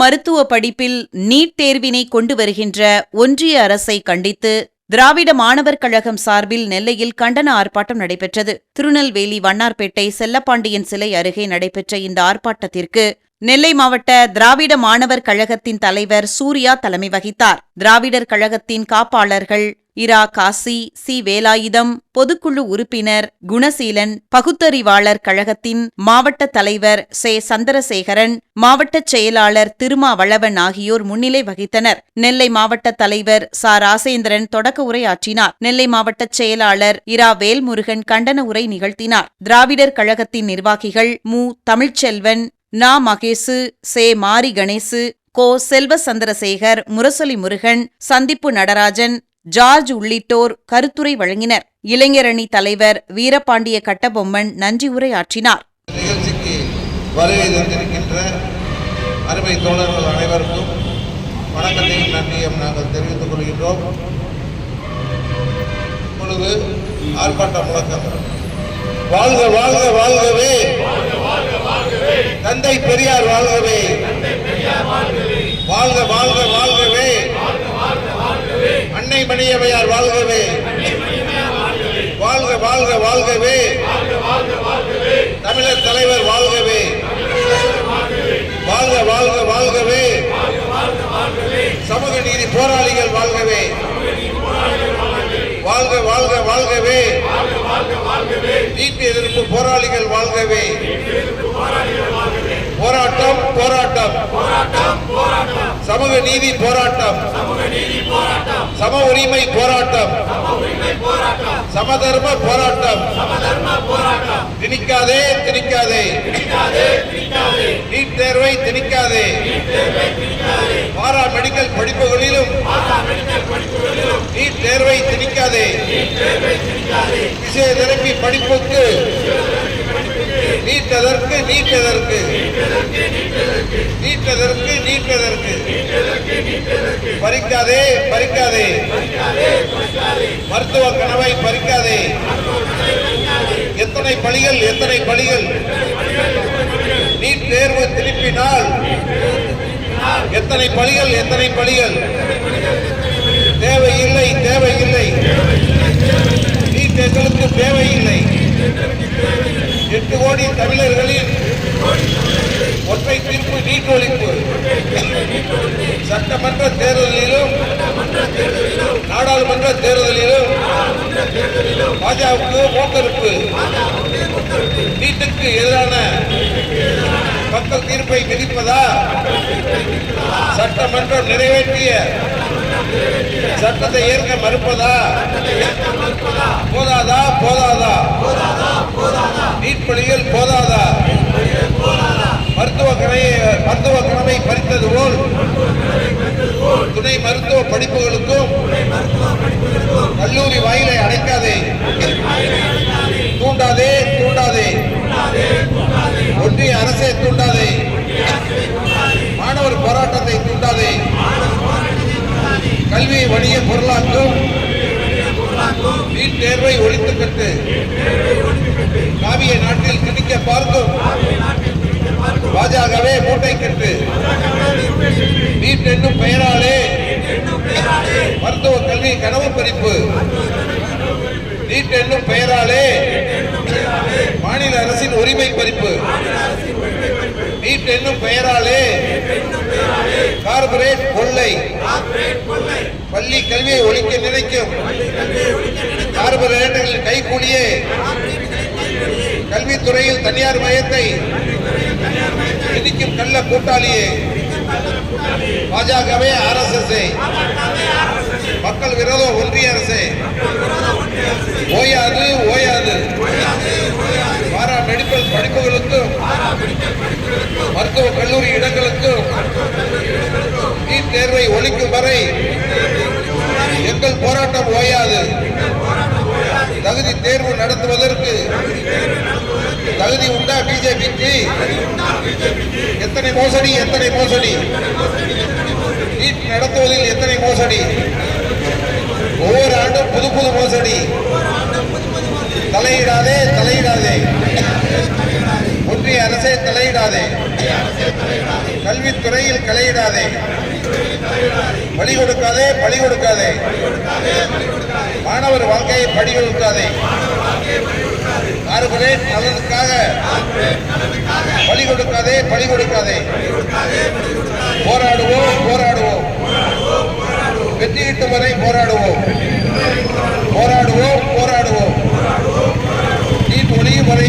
மருத்துவ படிப்பில் நீட் தேர்வினை கொண்டு வருகின்ற ஒன்றிய அரசை கண்டித்து திராவிட மாணவர் கழகம் சார்பில் நெல்லையில் கண்டன ஆர்ப்பாட்டம் நடைபெற்றது. திருநெல்வேலி வண்ணார்பேட்டை செல்லப்பாண்டியன் சிலை அருகே நடைபெற்ற இந்த ஆர்ப்பாட்டத்திற்கு நெல்லை மாவட்ட திராவிட மாணவர் கழகத்தின் தலைவர் சூர்யா தலைமை வகித்தார். திராவிடர் கழகத்தின் காப்பாளர்கள் இரா காசி சி வேலாயுதம் பொதுக்குழு உறுப்பினர் குணசீலன் பகுத்தறிவாளர் கழகத்தின் மாவட்ட தலைவர் சே. சந்திரசேகரன் மாவட்டச் செயலாளர் திருமாவளவன் ஆகியோர் முன்னிலை வகித்தனர். நெல்லை மாவட்ட தலைவர் ச. ராசேந்திரன் தொடக்க உரையாற்றினார். நெல்லை மாவட்டச் செயலாளர் இரா. வேல்முருகன் கண்டன உரை நிகழ்த்தினார். திராவிடர் கழகத்தின் நிர்வாகிகள் மு. தமிழ்ச்செல்வன் நா. மகேசு சே. மாரி. கணேசு கோ. செல்வ சந்திரசேகர் முரசொலி முருகன் சந்திப்பு நடராஜன் ஜார்ஜ் உள்ளிட்டோர் கருத்துரை வழங்கினர். இளைஞரணி தலைவர் வீரபாண்டிய கட்டபொம்மன் நன்றி உரையாற்றினார். நிகழ்ச்சிக்கு வருகை தந்திருக்கின்ற அருமை தோழர்கள் அனைவருக்கும் வணக்கத்தையும் நன்றியும் நாங்கள் தெரிவித்துக் கொள்கின்றோம். இப்பொழுது ஆர்ப்பாட்ட முழக்கம் வாழ்க வாழ்க வாழ்கவே. தந்தை பெரியார் வாழ்கவே. வாழ்க வாழ்க வாழ்கவே அன்னை வாழ்கவே. வாழ்க வாழ்க வாழ்கவே. தமிழர் தலைவர் வாழ்கவே. வாழ்க வாழ்க வாழ்கவே. சமூக நீதி போராளிகள் வாழ்கவே. வாழ்க வாழ்க வாழ்கவே. நீட்டு எதிர்ப்பு போராளிகள் வாழ்கவே. போராட்டம் போராட்டம். சமூக நீதி போராட்டம். சம உரிமை போராட்டம். சமதர்ம போராட்டம். திணிக்காதே திணிக்காதே. நீட் தேர்வை திணிக்காதே. பாரா மெடிக்கல் படிப்புகளிலும் நீட் தேர்வை திணிக்காதே. விஷய தெரப்பி படிப்புக்கு நீட்டதற்கு நீட்டதற்கு. நீட்டதற்கு நீட்டதற்கு. பறிக்காதே பறிக்காதே. மருத்துவ கனவை பறிக்காதே. எத்தனை பலிகள் எத்தனை பலிகள் நீட் தேர்வு திருப்பினால் எத்தனை பலிகள் எத்தனை பலிகள் தேவையில்லை தேவையில்லை. நீட் எங்களுக்கு தேவையில்லை. எட்டு கோடி தமிழர்களின் ஒற்றை தீர்ப்பு நீட்டொழிப்பு சட்டமன்ற தேர்தலிலும் நாடாளுமன்ற தேர்தலிலும் பாஜகவுக்கு ஓட்டெடுப்பு. நீட்டுக்கு எதிரான மக்கள் தீர்ப்பை விதிப்பதா? சட்டமன்றம் நிறைவேற்றிய சட்டத்தை ஏற்க மறுப்பதா? போதாதா? போதாதா? நீட் பணிகள் போதாதா? மருத்துவ கணையை மருத்துவ கடமை பறித்தது போல் துணை மருத்துவ படிப்புகளுக்கும் கல்லூரி வாயிலை அடைக்காதே. தூண்டாதே தூண்டாதே. ஒன்றிய அரசே தூண்டாதே. மாணவர் போராட்டத்தை தூண்டாதே. கல்வியை வணிக பொருளாக்கும் நீட் தேர்வை ஒழித்துக்கட்டு காவிய நாட்டில் திணிக்க பார்க்கும். பாஜகவே மூட்டை கட்டு. நீட் என்னும் பெயராலே மருத்துவ கல்வி கனவு பறிப்பு. நீட் என்னும் பெயராலே மாநில அரசின் உரிமை பறிப்பு. நீட் என்னும் பெயராலே கார்பரேட் கொள்ளை. பள்ளி கல்வியை ஒழிக்க நினைக்கும். கார்பரேட்டுகளின் கைக்கூலியே கல்வித்துறையில் தனியார் மையத்தை இடிக்கும் கள்ள கூட்டாளியே. பாஜகவே ஆர்எஸ்எஸ் மக்கள் விரோத ஒன்றிய அரசு. ஓயாது ஓயாது. பாரா மெடிக்கல் படிப்புகளுக்கும் மருத்துவ கல்லூரி இடங்களுக்கும் நீட் தேர்வை ஒழிக்கும் வரை போராட்டம் ஓயாது. தகுதி தேர்வு நடத்துவதற்கு தகுதி உண்டா பிஜேபிக்கு? எத்தனை மோசடி எத்தனை மோசடி? நீட் நடத்துவதில் எத்தனை மோசடி? ஒவ்வொரு ஆண்டும் புது புது மோசடி. தலையிடாதே தலையிடாதே. ஒன்றிய அரசே தலையிடாதே. கல்வித்துறையில் கலையிடாதே பலி கொடுக்காதே பலி கொடுக்காதே. மாணவர் வாழ்க்கையை படி கொடுக்காதே. கார்பரேட் நலனுக்காக. பலி கொடுக்காதே பலி கொடுக்காதே. போராடுவோம் போராடுவோம். வெற்றி கிட்டும் வரை போராடுவோம். போராடுவோம் போராடுவோம். நீ ஒளியும் வரை